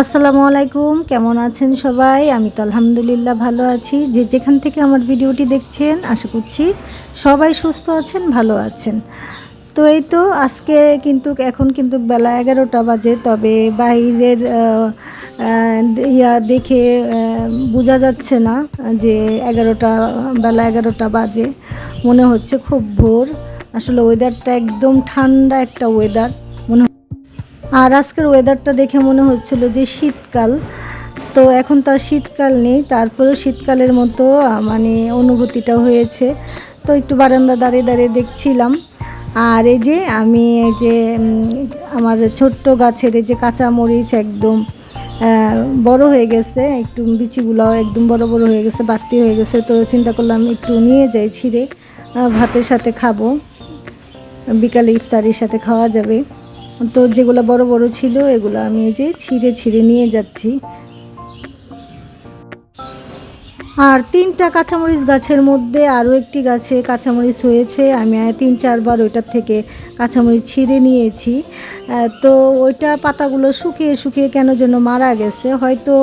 আসসালামু আলাইকুম, কেমন আছেন সবাই? আমি তো আলহামদুলিল্লাহ ভালো আছি। যে যেখান থেকে আমার ভিডিওটি দেখছেন, আশা করছি সবাই সুস্থ আছেন, ভালো আছেন। তো এই তো আজকে কিন্তু, এখন কিন্তু বেলা এগারোটা বাজে, তবে বাইরের ইয়া দেখে বোঝা যাচ্ছে না যে এগারোটা, বেলা এগারোটা বাজে। মনে হচ্ছে খুব ভোর। আসলে ওয়েদারটা একদম ঠান্ডা একটা ওয়েদার আর আজকের ওয়েদারটা দেখে মনে হচ্ছিল যে শীতকাল। তো এখন তো আর শীতকাল নেই, তারপরেও শীতকালের মতো মানে অনুভূতিটা হয়েছে। তো একটু বারান্দা দাঁড়িয়ে দাঁড়িয়ে দেখছিলাম। আর এই যে আমি এই যে আমার ছোট্ট গাছের এই যে কাঁচা মরিচ একদম বড় হয়ে গেছে, একটু বিচিগুলো একদম বড় বড় হয়ে গেছে, বাড়তি হয়ে গেছে। তো চিন্তা করলাম একটু নিয়ে যাই ছিঁড়ে ভাতের সাথে খাব। বিকালে ইফতারির সাথে খাওয়া যাবে। তো যেগুলো বড় বড় ছিল, এগুলো আমি এই যে ছিঁড়ে ছিঁড়ে নিয়ে যাচ্ছি। আর তিনটা কাঁচামরিচ গাছের মধ্যে আরও একটি গাছে কাঁচামরিচ হয়েছে। আমি তিন চারবার ওইটার থেকে কাঁচামরিচ ছিঁড়ে নিয়েছি। তো ওইটা পাতাগুলো শুকিয়ে শুকিয়ে কেন যেন মারা গেছে। হয়তো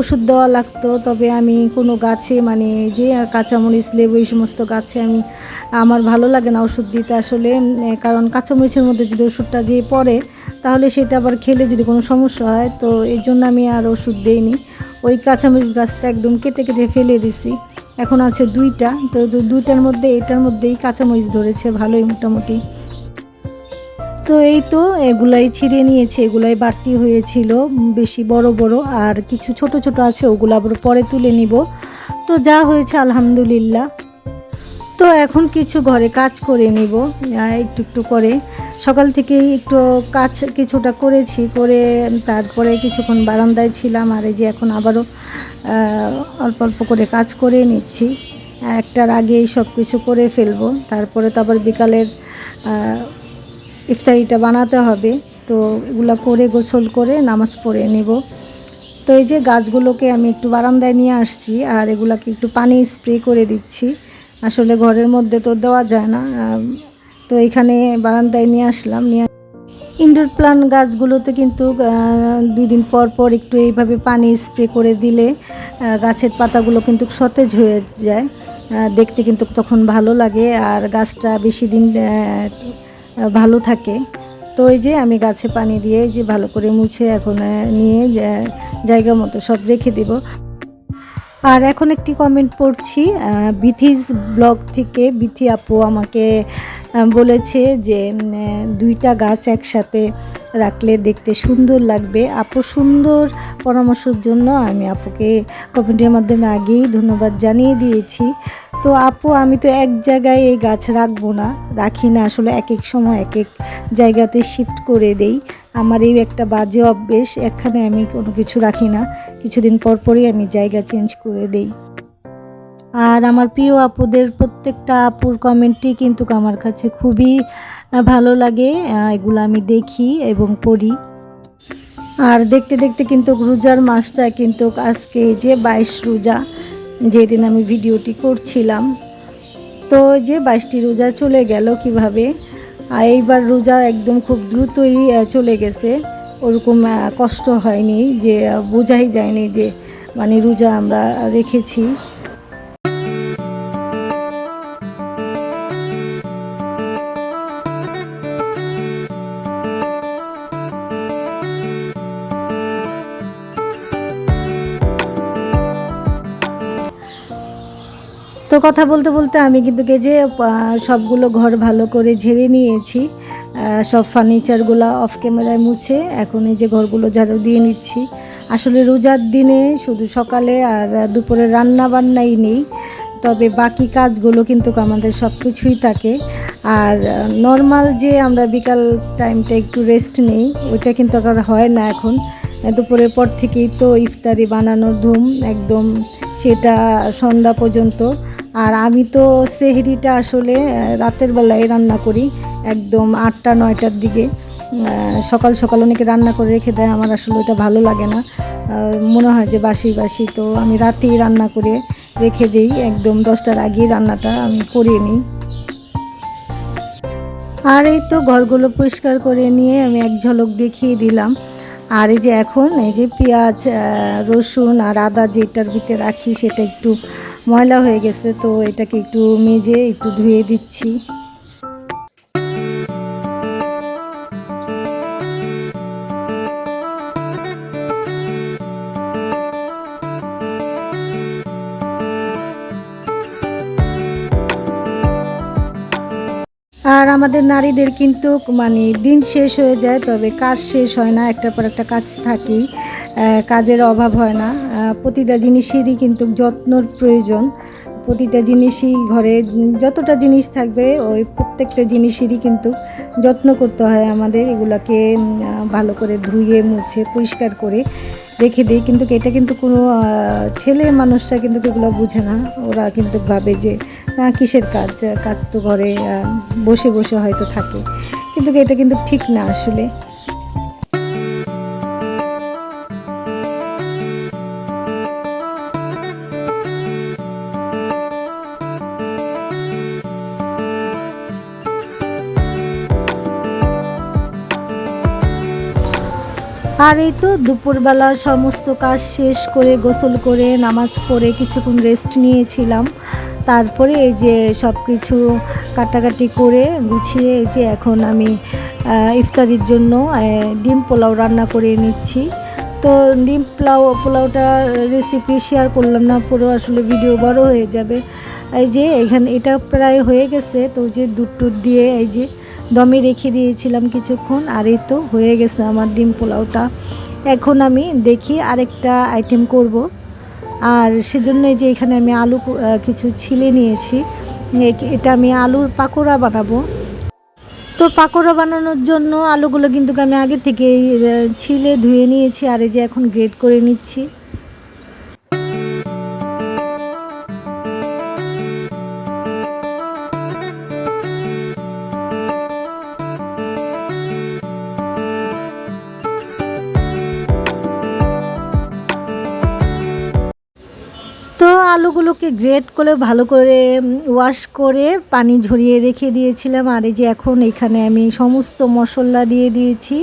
ওষুধ দেওয়া লাগতো, তবে আমি কোনো গাছে মানে যে কাঁচামরিচ, লেবু, এই সমস্ত গাছে আমি, আমার ভালো লাগে না ওষুধ দিতে আসলে। কারণ কাঁচামরিচের মধ্যে যদি ওষুধটা যে পড়ে, তাহলে সেটা আবার খেলে যদি কোনো সমস্যা হয়, তো এই জন্য আমি আর ওষুধ দিইনি। ওই কাঁচামরিচ গাছটা একদম কেটে কেটে ফেলে দিছি। এখন আছে দুইটা, তো দুইটার মধ্যে, এটার মধ্যেই কাঁচামরিচ ধরেছে, ভালোই মোটামুটি। তো এই তো এগুলাই ছিঁড়ে নিয়েছে, এগুলাই বাড়তি হয়েছিল, বেশি বড় বড়, আর কিছু ছোট ছোট আছে, ওগুলো আবার পরে তুলে নিব। তো যা হয়েছে আলহামদুলিল্লাহ। তো এখন কিছু ঘরে কাজ করে নিব একটু একটু করে। সকাল থেকেই একটু কাজ কিছুটা করেছি, করে তারপরে কিছুক্ষণ বারান্দায় ছিলাম, আর এই যে এখন আবারও অল্প অল্প করে কাজ করে নিচ্ছি। একটার আগেই সব কিছু করে ফেলব, তারপরে তো আবার বিকালের ইফতারিটা বানাতে হবে। তো এগুলো করে গোসল করে নামাজ পড়ে নেব। তো এই যে গাছগুলোকে আমি একটু বারান্দায় নিয়ে আসছি আর এগুলাকে একটু পানি স্প্রে করে দিচ্ছি। আসলে ঘরের মধ্যে তো দেওয়া যায় না। তো এখানে বারান্দায় নিয়ে আসলাম নিয়ে ইনডোর প্লান্ট গাছগুলোতে কিন্তু আহ, দুই দিন পর পর একটু এইভাবে পানি স্প্রে করে দিলে গাছের পাতাগুলো কিন্তু সতেজ হয়ে যায়। দেখতে কিন্তু তখন ভালো লাগে। আর গাছটা বেশি দিন ভালো থাকে। তো এই যে আমি গাছে পানি দিয়ে যে ভালো করে মুছে এখন নিয়ে জায়গা মতো সব রেখে দিব। আর এখন একটি কমেন্ট পড়ছি বিথিস ব্লগ থেকে বিথি আপু আমাকে বলেছে যে দুইটা গাছ একসাথে রাখলে দেখতে সুন্দর লাগবে। আপু সুন্দর পরামর্শের জন্য আমি আপুকে কমেন্টের মাধ্যমে আগেই ধন্যবাদ জানিয়ে দিয়েছি। তো আপু, আমি তো এক জায়গায় এই গাছ রাখব না। রাখি না, আসলে এক এক সময় এক এক জায়গাতে শিফট করে দেই। আমার এই একটা বাজে অভ্যেস, এখানে আমি কোনো কিছু রাখি না। কিছুদিন পর পরই আমি জায়গা চেঞ্জ করে দেই। আর আমার প্রিয় আপুদের প্রত্যেকটা আপুর কমেন্টই কিন্তু আমার কাছে খুবই ভালো লাগে। এগুলো আমি দেখি এবং পড়ি। আর দেখতে দেখতে কিন্তু রোজার মাসটা কিন্তু আজকে যে বাইশ রোজা যেদিন আমি ভিডিওটি করছিলাম। তো যে বাইশটি রোজা চলে গেল কীভাবে? আর এইবার রোজা একদম খুব দ্রুতই চলে গেছে। ওরকম কষ্ট হয়নি যে, বোঝাই যায়নি যে মানে রোজা আমরা রেখেছি। তো কথা বলতে বলতে আমি কিন্তু যে সবগুলো ঘর ভালো করে ঝেড়ে নিয়েছি সব ফার্নিচারগুলো অফ ক্যামেরায় মুছে, এখন এই যে ঘরগুলো ঝাড়ু দিয়ে নিচ্ছি। আসলে রোজার দিনে শুধু সকালে আর দুপুরে রান্না বান্নাই নেই, তবে বাকি কাজগুলো কিন্তু আমাদের সব কিছুই থাকে। আর নর্মাল যে আমরা বিকাল টাইমটা একটু রেস্ট নেই, ওইটা কিন্তু আর হয় না এখন। দুপুরের পর থেকেই তো ইফতারি বানানোর ধুম, একদম সেটা সন্ধ্যা পর্যন্ত। আর আমি তো সেহরিটা আসলে রাতের বেলায় রান্না করি, একদম আটটা, নয়টার দিকে। সকাল সকাল অনেকে রান্না করে রেখে দেয়, আমার আসলে ওটা ভালো লাগে না। মনে হয় যে বাসি বাসি, তো আমি রাতেই রান্না করে রেখে দিই, একদম দশটার আগেই রান্নাটা আমি করিয়ে নিই। আর এই তো ঘরগুলো পরিষ্কার করে নিয়ে আমি এক ঝলক দেখিয়ে দিলাম। আর এই যে এখন এই যে পেঁয়াজ রসুন আর আদা যেটার ভিতরে রাখছি সেটা একটু ময়লা হয়ে গেছে, তো এটাকে একটু মেজে একটু ধুয়ে দিচ্ছি। আর আমাদের নারীদের কিন্তু মানে দিন শেষ হয়ে যায়, তবে কাজ শেষ হয় না, একটার পর একটা কাজ থাকেই কাজের অভাব হয় না। প্রতিটা জিনিসেরই কিন্তু যত্নর প্রয়োজন। প্রতিটা জিনিসই ঘরে, যতটা জিনিস থাকবে ওই প্রত্যেকটা জিনিসেরই কিন্তু যত্ন করতে হয় আমাদের। এগুলোকে ভালো করে ধুয়ে, মুছে, পরিষ্কার করে রেখে দিই। কিন্তু এটা কিন্তু কোনো ছেলে মানুষরা কিন্তু এগুলো বুঝে না। ওরা কিন্তু ভাবে যে, না, কিসের কাজ? কাজ তো ঘরে বসে বসে হয়তো থাকে। কিন্তু এটা কিন্তু ঠিক না আসলে। আর এই তো দুপুরবেলা সমস্ত কাজ শেষ করে গোসল করে নামাজ পড়ে কিছুক্ষণ রেস্ট নিয়েছিলাম। তারপরে এই যে সব কিছু কাটাকাটি করে গুছিয়ে এই যে এখন আমি ইফতারির জন্য ডিম পোলাও রান্না করে নিচ্ছি। তো ডিম পোলাও, পোলাওটা রেসিপি শেয়ার করলাম না, পুরো আসলে ভিডিও বড় হয়ে যাবে। এই যে এখানে এটা প্রায় হয়ে গেছে, তো যে দুধ টুধ দিয়ে এই যে দমে রেখে দিয়েছিলাম কিছুক্ষণ, আর এই তো হয়ে গেছে আমার ডিম পোলাওটা। এখন আমি দেখি আরেকটা আইটেম করব। আর সেজন্য এই যে এখানে আমি আলু কিছু ছিলে নিয়েছি। এটা আমি আলুর পাকোড়া বানাবো। তো পাকোড়া বানানোর জন্য আলুগুলো কিন্তু আমি আগে থেকে ছিলে ধুয়ে নিয়েছি, আর এই যে এখন গ্রেড করে নিচ্ছি। আলুগুলোকে গ্রেট করে ভালো করে ওয়াশ করে পানি ঝরিয়ে রেখে দিয়েছিলাম। আর এই যে এখন এখানে আমি সমস্ত মশলা দিয়ে দিয়েছি।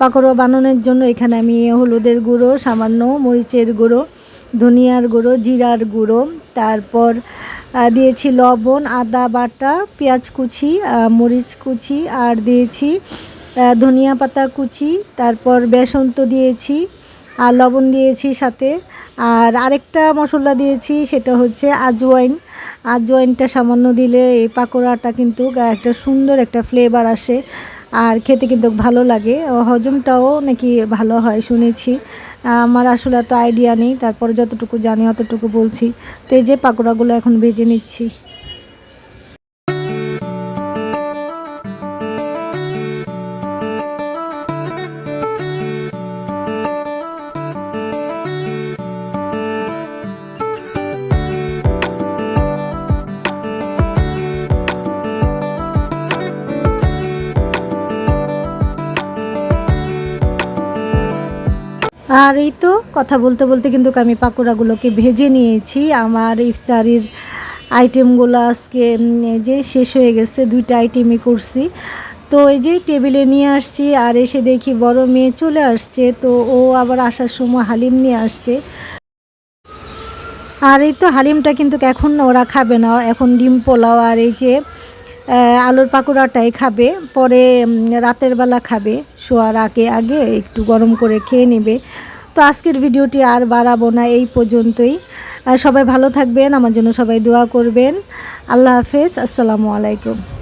পাকোড়া বানানোর জন্য এখানে আমি হলুদের গুঁড়ো, সামান্য মরিচের গুঁড়ো, ধনিয়ার গুঁড়ো, জিরার গুঁড়ো, তারপর দিয়েছি লবণ, আদা বাটা, পেঁয়াজ কুচি মরিচ কুচি, আর দিয়েছি ধনিয়া পাতা কুচি, তারপর বেসন তো দিয়েছি, আর লবণ দিয়েছি সাথে। আর আরেকটা মশলা দিয়েছি, সেটা হচ্ছে আজওয়াইন। আজওয়াইনটা সামান্য দিলে এই পাকোড়াটা কিন্তু একটা সুন্দর একটা ফ্লেভার আসে আর খেতে কিন্তু ভালো লাগে। হজমটাও নাকি ভালো হয় শুনেছি। আমার আসলে এত আইডিয়া নেই, তারপর যতটুকু জানি অতটুকু বলছি। তো এই যে পাকোড়াগুলো এখন ভেজে নিচ্ছি। আর এই তো কথা বলতে বলতে কিন্তু আমি পাকোড়াগুলোকে ভেজে নিয়েছি। আমার ইফতারির আইটেমগুলো আজকে যে শেষ হয়ে গেছে, দুইটা আইটেমই করছি। তো এই যে টেবিলে নিয়ে আসছি আর এসে দেখি বড় মেয়ে চলে আসছে, তো ও আবার আসার সময় হালিম নিয়ে আসছে। আর এই তো হালিমটা কিন্তু এখন ওরা খাবে না, এখন ডিম পোলাও আর এই যে আলুর পাকোড়াটাই খাবে। পরে রাতের বেলা খাবে, শোয়ার আগে আগে একটু গরম করে খেয়ে নেবে। তো আজকের ভিডিওটি আর বাড়াবো না, এই পর্যন্তই। সবাই ভালো থাকবেন, আমার জন্য সবাই দোয়া করবেন। আল্লাহ হাফেজ, আসসালামু আলাইকুম।